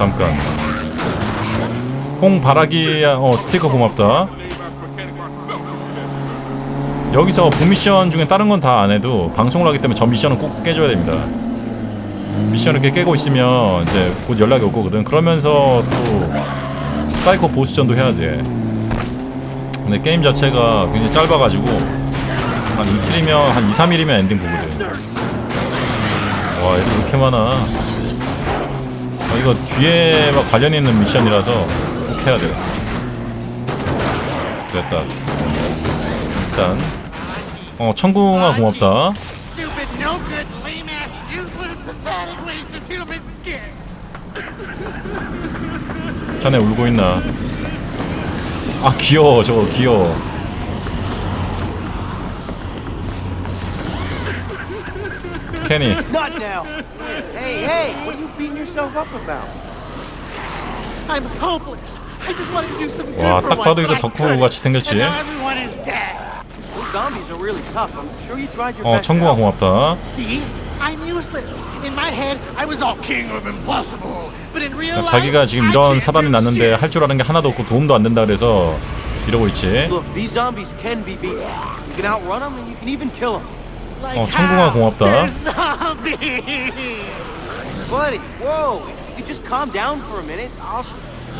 잠깐. 홍바라기 어 스티커 고맙다. 여기서 본 미션 중에 다른 건 다 안 해도 방송을 하기 때문에 저 미션은 꼭 깨줘야 됩니다. 미션을 이렇게 깨고 있으면 이제 곧 연락이 올 거거든. 그러면서 또 사이코 보스전도 해야지 근데 게임 자체가 굉장히 짧아가지고 한 이틀이면 한 2, 3일이면 엔딩 보거든. 와 이렇게 많아. 어, 이거 뒤에 막 관련 있는 미션이라서 꼭 해야 돼요 됐다 일단 어 청궁아 고맙다. 자네 울고 있나 아 귀여워 저거 귀여워 케니. Hey, hey, what are you beating yourself up about? I'm hopeless. I just wanted to do some good 와, for 딱 once, 봐도 but 이거 I 덕후 couldn't. 같이 생겼지? And now everyone is dead. Those zombies are really tough. I'm sure you tried your 어 best. to help. 고맙다 See? I'm useless. In my head, I was all king of impossible. But in real life, 자기가 지금 I 이런 can't 사단이 do 났는데 shit. 할 줄 아는 게 하나도 없고 도움도 안 된다 그래서 이러고 있지 Look, these zombies can be beaten. You can outrun them and you can even kill them. Like 어, 청궁아 how? 고맙다. They're zombies. Buddy, whoa, you could just calm down for a minute. I'll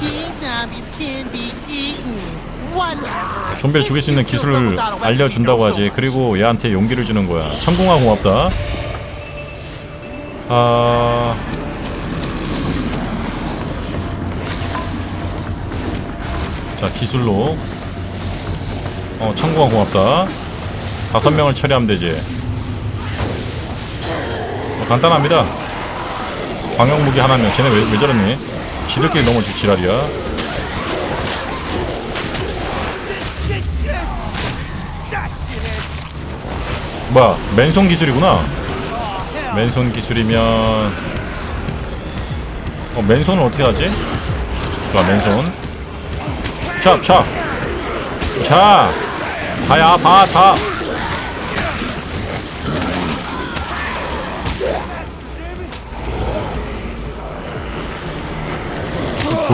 These zombies can be eaten. Whatever. 좀비를 죽일 수 있는 기술을 알려준다고 하지 그리고 얘한테 용기를 주는 거야 청궁아 고맙다 아... 자 기술로 어 청궁아 고맙다 다섯 명을 처리하면 되지 어, 간단합니다 광역 무기 하나면. 쟤네 왜, 왜 저러니? 지들끼리 지- 지랄이야. 뭐야 맨손 기술이구나. 맨손 기술이면. 어 맨손은 어떻게 하지? 좋아 맨손. 찹찹 자 다야 다다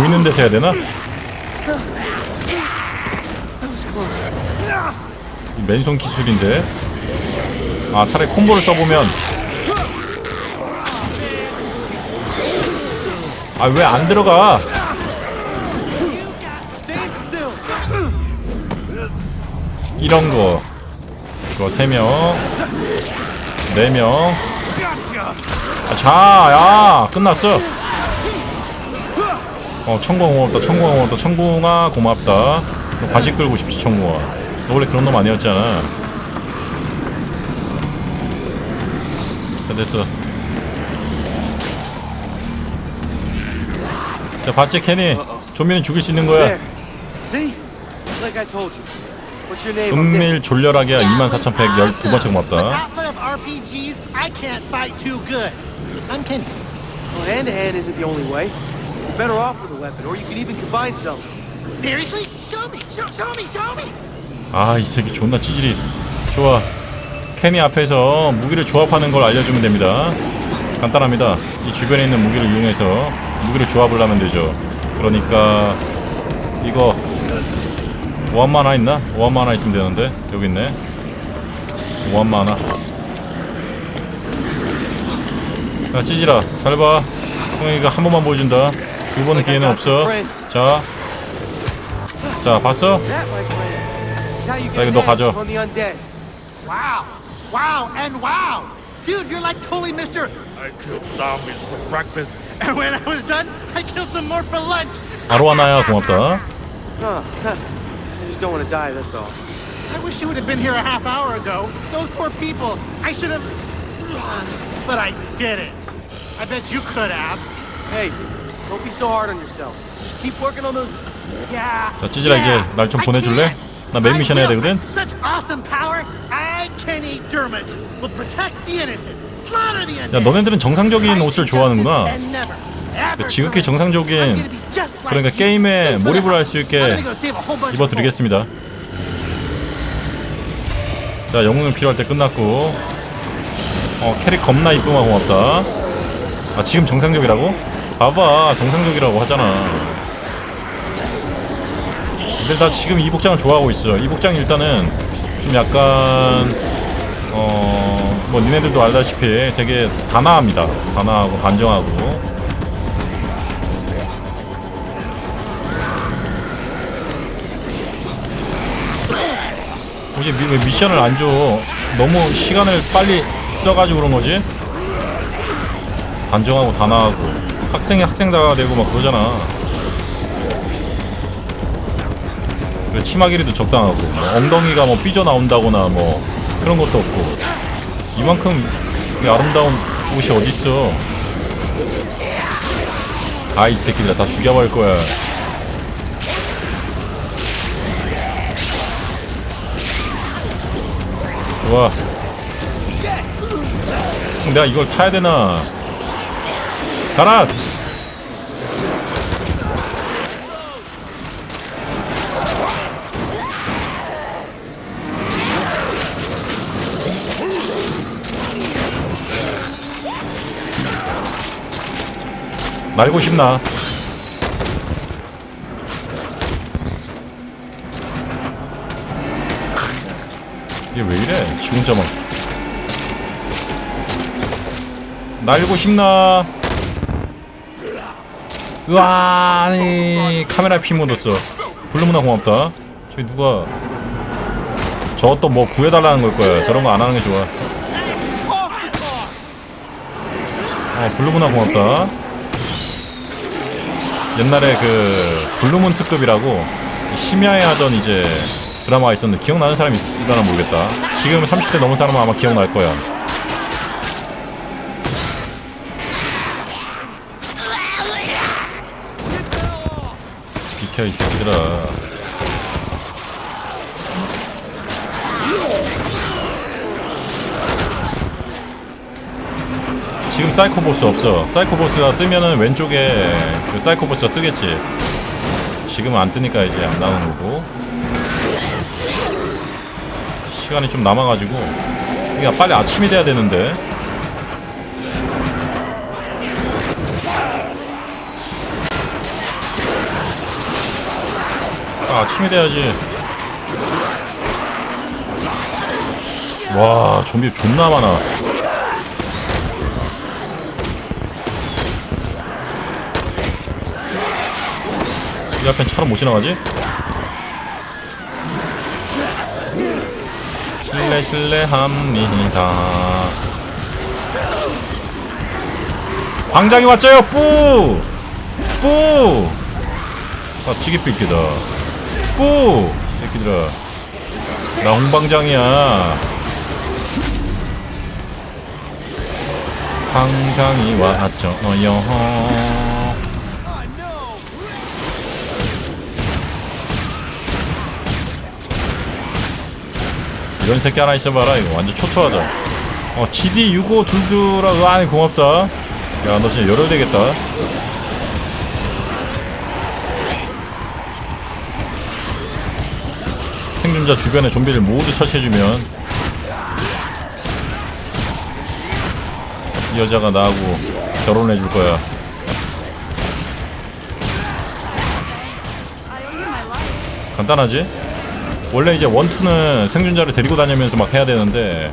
보이는 데서 해야 되나? 이 맨손 기술인데. 아 차라리 콤보를 써보면. 아 왜 안 들어가? 이런 거. 이거 세명. 네명. 아, 자야 끝났어 어 청궁아 고맙다 청궁아 고맙다 청궁아 고맙다. 너 과식 끌고 싶지 청궁아 너 원래 그런 놈 아니었잖아. 자 됐어. 자 봤지 케니? 좀비는 죽일 수 있는 거야. Dick. 은밀 졸렬하게 24,112번째 But 고맙다 You're better off with a weapon, or you can even combine some. Seriously? Show me, show, show me, show me. 아 이 새끼 존나 찌질이 좋아 케니 앞에서 무기를 조합하는 걸 알려주면 됩니다 간단합니다 이 주변에 있는 무기를 이용해서 무기를 조합을 하면 되죠 그러니까 이거 오한마 하나 있나? 오한마 하나 있으면 되는데 여기 있네 오한마 하나 자 찌질아 잘 봐 형이 이거 한 번만 보여준다 두 번은 기회는 없어 자 자, 봤어? 자, 이거 너 가져. Wow, and wow. Dude, you're like totally Mr. I killed zombies for breakfast. And when I was done, I killed some more for lunch. 아로하나야 고맙다 Huh. huh. I just don't want to die, that's all. I wish you would have been here a half hour ago. Those poor people. I should have. But I didn't. I bet you could have. Hey, don't be so hard on yourself. Just keep working on those. Yeah. 자, 찌질아, 이제 날좀 I 보내줄래? can. 나 메인 미션 해야. 되거든? Such awesome power. I, Kenny Dermot, will protect the innocent, slaughter the 야 undead. 너네들은 정상적인 옷을 좋아하는구나 and never, ever 지극히 surrender. I'm 정상적인 gonna be just like 그러니까 you. 게임에 Thanks for 몰입을 the 할 수. I'm 있게 gonna go save a whole bunch of 입어드리겠습니다 자 영웅은 필요할 때 끝났고 어 캐릭 겁나 이쁘마 고맙다 아 지금 정상적이라고? 봐봐 정상적이라고 하잖아. 근데 나 지금 이 복장을 좋아하고 있어. 이 복장이 일단은 좀 약간 어뭐 니네들도 알다시피 되게 단아합니다. 단아하고 단정하고. 이제 미, 왜 미션을 안 줘? 너무 시간을 빨리 써가지고 그런 거지? 단정하고 단아하고 학생이 학생다가 되고 막 그러잖아. 치마 길이도 적당하고 뭐 엉덩이가 뭐 삐져 나온다거나 뭐 그런 것도 없고 이만큼 이 아름다운 옷이 어딨어? 아이 새끼들 다 죽여버릴 거야. 좋아. 내가 이걸 타야 되나? 가라! 날고 싶나? 이게 왜 이래? 지 혼자만. 날고 싶나? 으아, 아니, 카메라에 피 묻었어. 블루문화 고맙다. 저기 누가. 저 또 뭐 구해달라는 걸 거야. 저런 거 안 하는 게 좋아. 어, 블루문화 고맙다. 옛날에 그, 블루문 특급이라고, 심야에 하던 이제, 드라마가 있었는데, 기억나는 사람이 있을까나 모르겠다. 지금 30대 넘은 사람은 아마 기억날 거야. 비켜 이 새끼들아. 지금 사이코 보스 없어. 사이코 보스가 뜨면은 왼쪽에 그 사이코 보스가 뜨겠지. 지금은 안 뜨니까 이제 안 나오는 거고. 시간이 좀 남아가지고. 그러니까 빨리 아침이 돼야 되는데 아, 아침이 돼야지. 와, 좀비 존나 많아. 이 앞엔 차로 못 지나가지? 실례 실례합니다. 광장이 왔죠요, 뿌! 뿌! 아, 지기 삐끼다. 뿌! 새끼들아. 나 홍방장이야. 방장이 왔죠요. 이런 새끼 하나 있어봐라. 이거 완전 초토하다. 어, GD65 둘둘아, 으아, 고맙다. 야, 너 진짜 열어야 되겠다. 생존자 주변에 좀비를 모두 처치해주면 이 여자가 나하고 결혼해줄 거야. 간단하지? 원래 이제 원투는 생존자를 데리고 다니면서 막 해야 되는데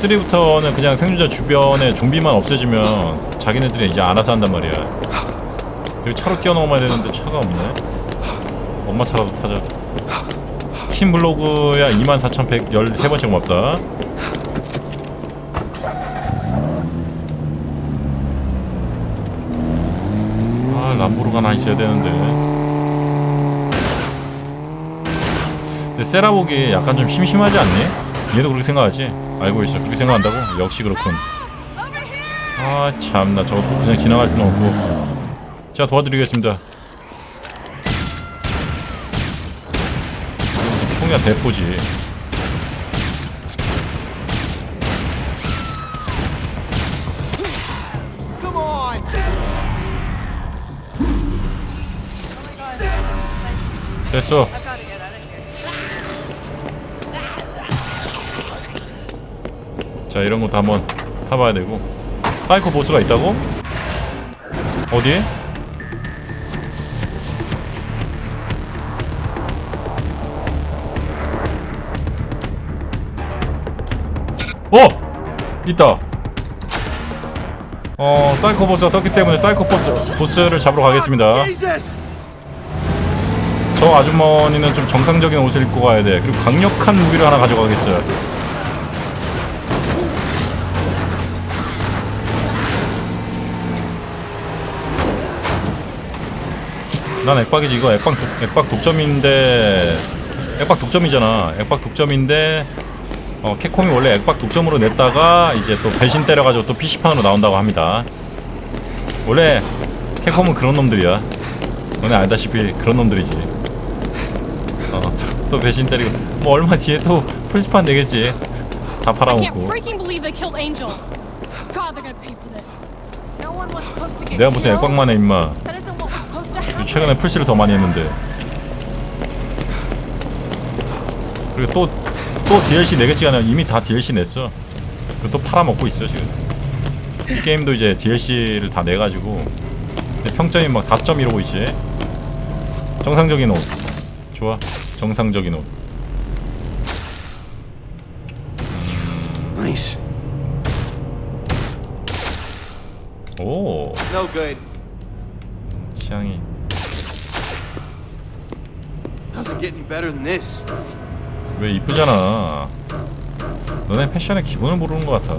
3부터는 그냥 생존자 주변에 좀비만 없애주면 자기네들이 이제 알아서 한단 말이야. 여기 차로 뛰어넘어야 되는데 차가 없네. 엄마 차라도 타자. 킨 블로그야 24,113번째 고맙다. 아, 람보르가 하나 있어야 되는데. 근데 세라복이 약간 좀 심심하지 않니? 얘도 그렇게 생각하지? 알고 있어. 그렇게 생각한다고? 역시 그렇군. 아, 참나. 저거 그냥 지나갈 수는 없고. 제가 도와드리겠습니다. 총이야 대포지. 됐어. 자 이런 것도 한번 타봐야 되고 사이코 보스가 있다고? 어디? 어! 있다. 어, 사이코 보스가 떴기 때문에 사이코 보스, 보스를 잡으러 가겠습니다. 저 아주머니는 좀 정상적인 옷을 입고 가야 돼. 그리고 강력한 무기를 하나 가져가겠어요. 난 액박이지 이거 액박 독, 액박 독점인데 액박 독점이잖아. 액박 독점인데 어, 캡콤이 원래 액박 독점으로 냈다가 이제 또 배신 때려가지고 또 PC판으로 나온다고 합니다. 원래 캡콤은 그런 놈들이야. 너네 알다시피 그런 놈들이지. 어, 또, 또 배신 때리고 뭐 얼마 뒤에 또 플스판 내겠지. 다 팔아먹고. 내가 무슨. 액박만 해 임마. 최근에 플스를 더 많이 했는데. 그리고 또, 또 DLC 내겠지가 아니라 이미 다 DLC 냈어. 그리고 또 팔아먹고 있어 지금. 이 게임도 이제 DLC를 다 내가지고 평점이 막 4점 이러고 있지. 정상적인 옷. 좋아. 정상적인 옷. Nice. 오. No good. 취향이. Doesn't get any better than this. 왜 이쁘잖아. 너네 패션의 기본을 모르는 것 같아.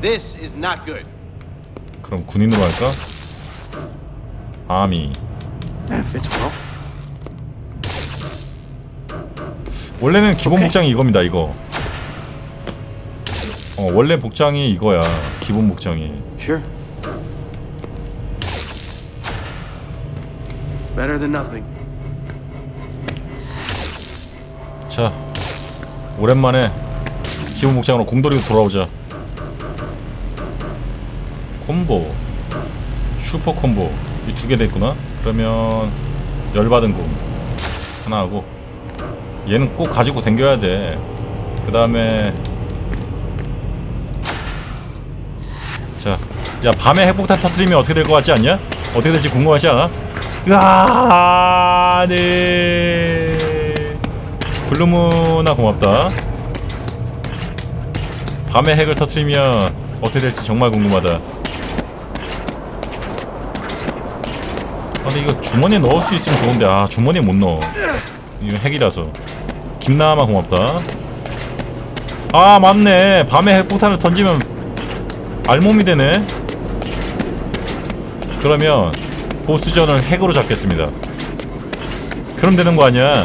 This is not good. 그럼 군인으로 할까? 아미. That fits well. 원래는 기본 오케이. 복장이 이겁니다. 이거. 어 원래 복장이 이거야. 기본 복장이. Sure. Better than nothing. 자 오랜만에 기본 복장으로 공돌이로 돌아오자. 콤보, 슈퍼 콤보 이 두 개 됐구나. 그러면 열받은 공 하나 하고 얘는 꼭 가지고 댕겨야 돼. 그 다음에 자, 야 밤에 핵폭탄 터트리면 어떻게 될 것 같지 않냐? 어떻게 될지 궁금하지 않아? 으아, 네. 블루무나 고맙다. 밤에 핵을 터트리면 어떻게 될지 정말 궁금하다. 아, 근데 이거 주머니에 넣을 수 있으면 좋은데 아 주머니에 못 넣어. 이거 핵이라서. 김나마 고맙다. 아 맞네. 밤에 핵폭탄을 던지면 알몸이 되네. 그러면 보스전을 핵으로 잡겠습니다. 그럼 되는 거 아니야?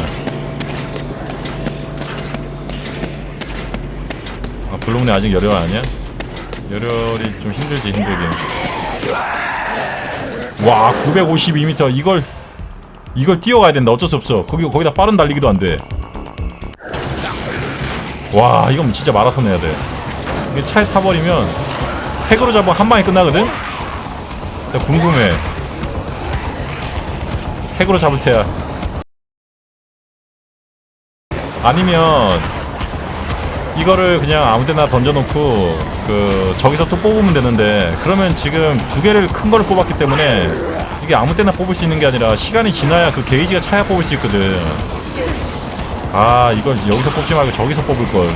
아 블루문이 아직 열혈 아니야? 열혈이 좀 힘들지 힘들긴. 와 952m 이걸 이걸 뛰어가야 된다 어쩔 수 없어 거기 거기다 빠른 달리기도 안 돼 와 이건 진짜 마라톤 해야 돼 차에 타버리면 핵으로 잡으면 한 방에 끝나거든 나 궁금해 핵으로 잡을 테야. 아니면 이거를 그냥 아무데나 던져놓고 그 저기서 또 뽑으면 되는데 그러면 지금 두 개를 큰 거를 뽑았기 때문에 이게 아무 때나 뽑을 수 있는 게 아니라 시간이 지나야 그 게이지가 차야 뽑을 수 있거든. 아 이걸 여기서 뽑지 말고 저기서 뽑을 걸.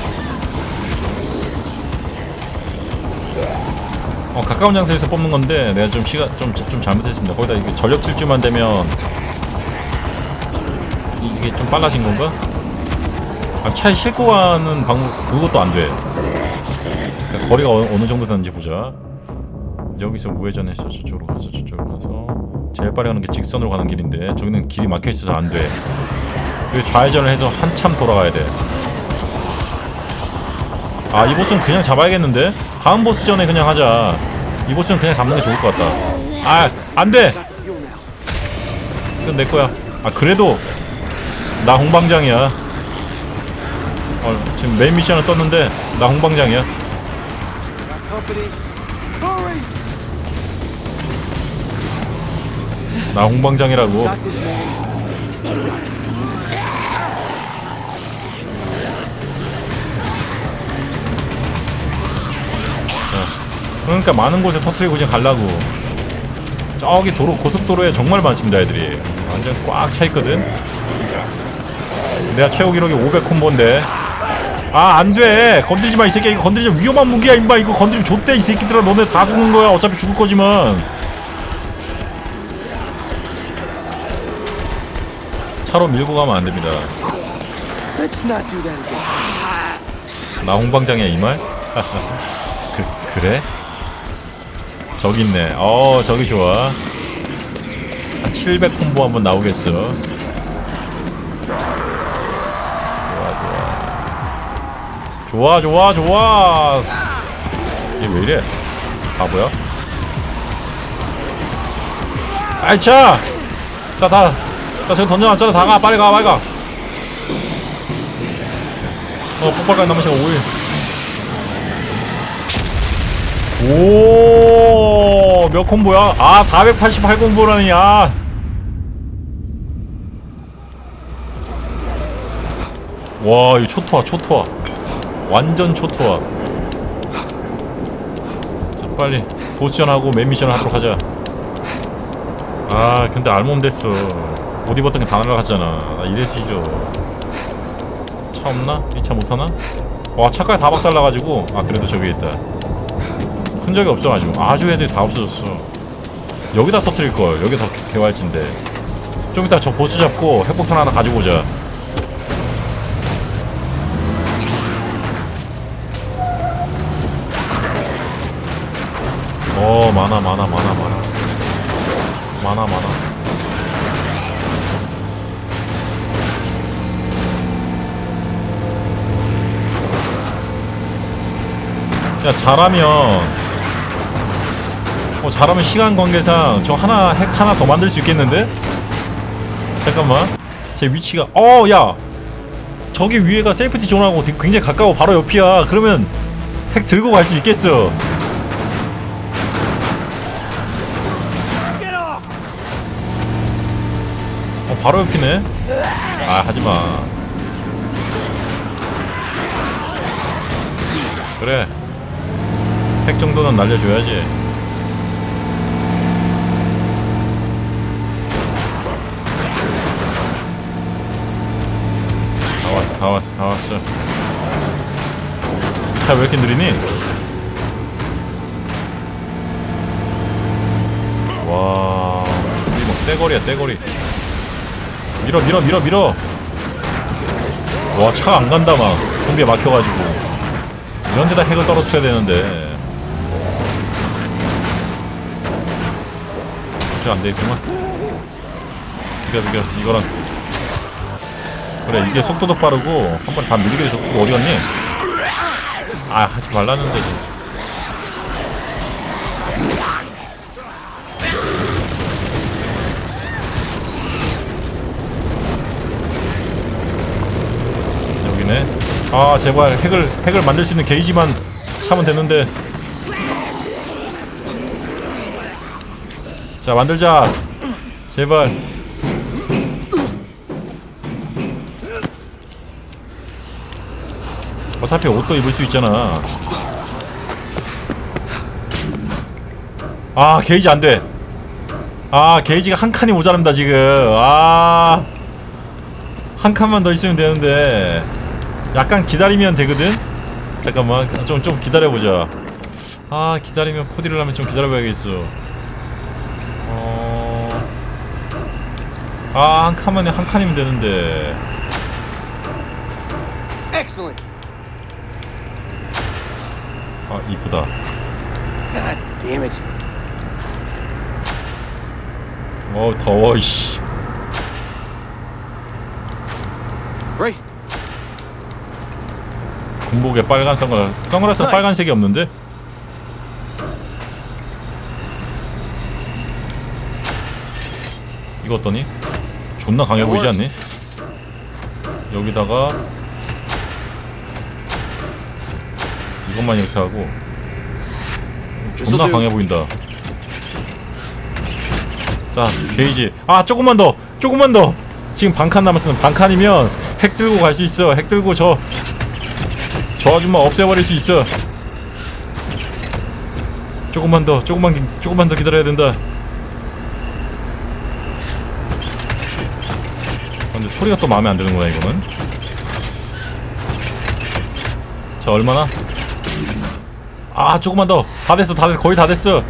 어, 가까운 장소에서 뽑는 건데 내가 좀 시간 좀, 좀 잘못했습니다. 거기다 이게 전력 질주만 되면 이- 이게 좀 빨라진 건가? 아, 차에 싣고 가는 방법 그것도 안 돼. 그러니까 거리가 어, 어느 정도 되는지 보자. 여기서 우회전해서 저쪽으로 가서 저쪽으로 가서 제일 빨리 가는 게 직선으로 가는 길인데 저기는 길이 막혀 있어서 안 돼. 그리고 좌회전을 해서 한참 돌아가야 돼. 아, 이 보스는 그냥 잡아야겠는데? 다음 보스 전에 그냥 하자. 이 보스는 그냥 잡는 게 좋을 것 같다. 아, 안 돼! 이건 내 거야. 아 그래도 나 홍방장이야. 어, 지금 메인 미션을 떴는데 나 홍방장이야. 나 홍방장이라고. 그러니까 많은 곳에 터트리고 그냥 가려고 저기 도로 고속도로에 정말 많습니다 애들이 완전 꽉 차 있거든 내가 최고 기록이 500 콤보인데. 아 안돼. 건드리지 마 이 새끼야. 이거 건드리지 마. 위험한 무기야 임마. 이거 건드리면 좆대 이 새끼들아. 너네 다 죽는 거야. 어차피 죽을 거지만. 차로 밀고 가면 안 됩니다. 나 홍방장이야 이 말? 그, 그래? 저기 있네. 어 저기 좋아. 한 700 콤보 한번 나오겠어 좋아 좋아 좋아 얘 왜 이래 바보야? 아이 차! 자다 자 저기 던져놨잖아 다가 빨리 가 빨리 가 어, 폭발까지 남은 시간 5일. 오, 몇 콤보야? 아, 488 콤보라니, 아. 와, 이거 초토화, 초토화. 완전 초토화. 자, 빨리 보스전하고 맨 미션을 하도록 하자. 아, 근데 알몸 됐어. 옷 입었던 게 다 날아갔잖아. 나 이래서 싫어. 차 없나? 이 차 못하나? 와 차까지 다 박살나가지고 아 그래도 저기 있다 흔적이 없어가지고 아주 애들이 다 없어졌어 여기다 터트릴걸 여기 더 개- 개활진데 좀 이따 저 보스 잡고 핵폭탄 하나 가지고 오자 어 많아 많아 많아 많아. 많아 많아. 야 잘하면 어 잘하면 시간 관계상 저 하나 핵 하나 더 만들 수 있겠는데? 잠깐만. 제 위치가 어야! 저기 위에가 세이프티 존하고 굉장히 가까워 바로 옆이야. 그러면 핵 들고 갈 수 있겠어 바로 옆이네 아 하지마 그래 핵 정도는 날려줘야지. 다 왔어, 다 왔어, 다 왔어. 차 왜 이렇게 느리니? 와, 저기 뭐 떼거리야, 떼거리. 밀어, 밀어, 밀어, 밀어. 와, 차가 안 간다 막. 좀비에 막혀가지고. 이런 데다 핵을 떨어뜨려야 되는데. 저안 되겠구만. 비겨, 비겨. 이거랑. 그래, 이게 속도도 빠르고, 한 번에 다 밀리게 돼서 어디 갔니? 아, 하지 말라는데. 진짜. 아, 제발 핵을, 핵을 만들 수 있는 게이지만 차면 되는데. 자 만들자. 제발. 어차피 옷도 입을 수 있잖아. 아 게이지 안돼. 아 게이지가 한 칸이 모자란다 지금. 아 한 칸만 더 있으면 되는데 약간 기다리면 되거든 잠깐만 좀 좀 기다려보자 아 기다리면 코디를 하면 좀 기다려봐야겠어 어... 아, 한 칸만에 한 칸이면 되는데. Excellent. 아, 이쁘다. God damn it. 어, 더워, 이씨. 군복에 빨간 선글라스. 선글라스 나이스. 빨간색이 없는데? 이거 어떠니? 존나 강해 보이지 않니? 여기다가 이것만 이렇게 하고 존나. 강해 보인다. 자, 게이지. 아, 조금만 더. 조금만 더. 지금 반칸 남았으면 반칸이면 핵 들고 갈 수 있어. 핵 들고 저 저 아줌마 없애버릴 수 있어. 조금만 더 조금만 기- 조금만 더 기다려야 된다. 아, 근데 소리가 또 마음에 안 드는구나 이거는? 자 얼마나? 아 조금만 더. 다 됐어 다 됐어. 거의 다 됐어.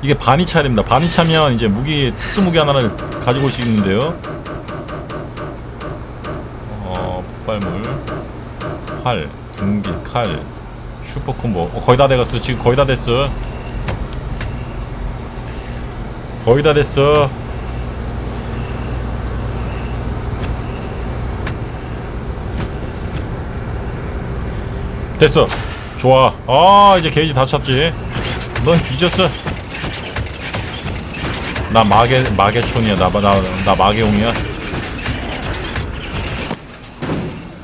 이게 반이 차야 됩니다. 반이 차면 이제 무기 특수 무기 하나를 가지고 올 수 있는데요. 어 폭발물 활 군기 칼 슈퍼 콤보. 어, 거의 다 돼갔어. 지금 거의 다 됐어. 거의 다 됐어. 됐어. 좋아. 아 이제 게이지 다 찼지. 넌 뒤졌어. 나 마개 마개촌이야. 나나나 마개용이야.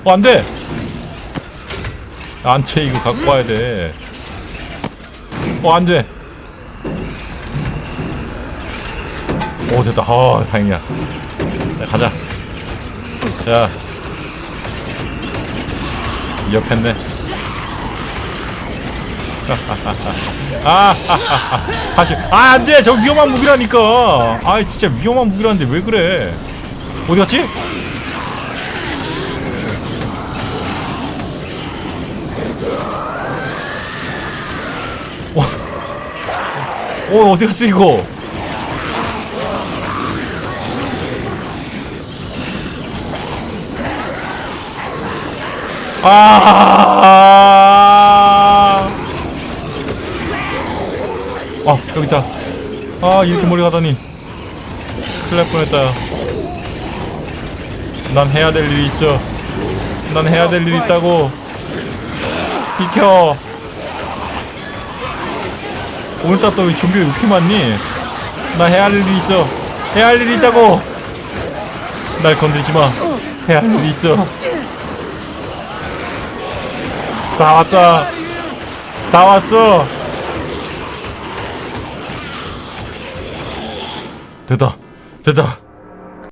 어 안 돼 안돼 이거 갖고 와야 돼 어 안돼 오 됐다 아 다행이야 자 가자 자 옆했네 아, 다시. 아, 안 돼! 저 위험한 무기라니까! 아, 진짜 위험한 무기라는데 왜 그래? 어디 갔지? 어 어디 갔어, 이거? 아! 아 여기 있다. 아 이렇게 멀리 가다니. 날 뻔했다. 난 해야 될 일이 있어. 난 해야 될 일이 있다고. 비켜 오늘따라 또왜 좀비가 이렇게 많니? 나 해야 할 일이 있어. 해야 할 일이 있다고. 날 건드리지 마. 해야 할 일이 있어. 다 왔다. 다 왔어. 됐다. 됐다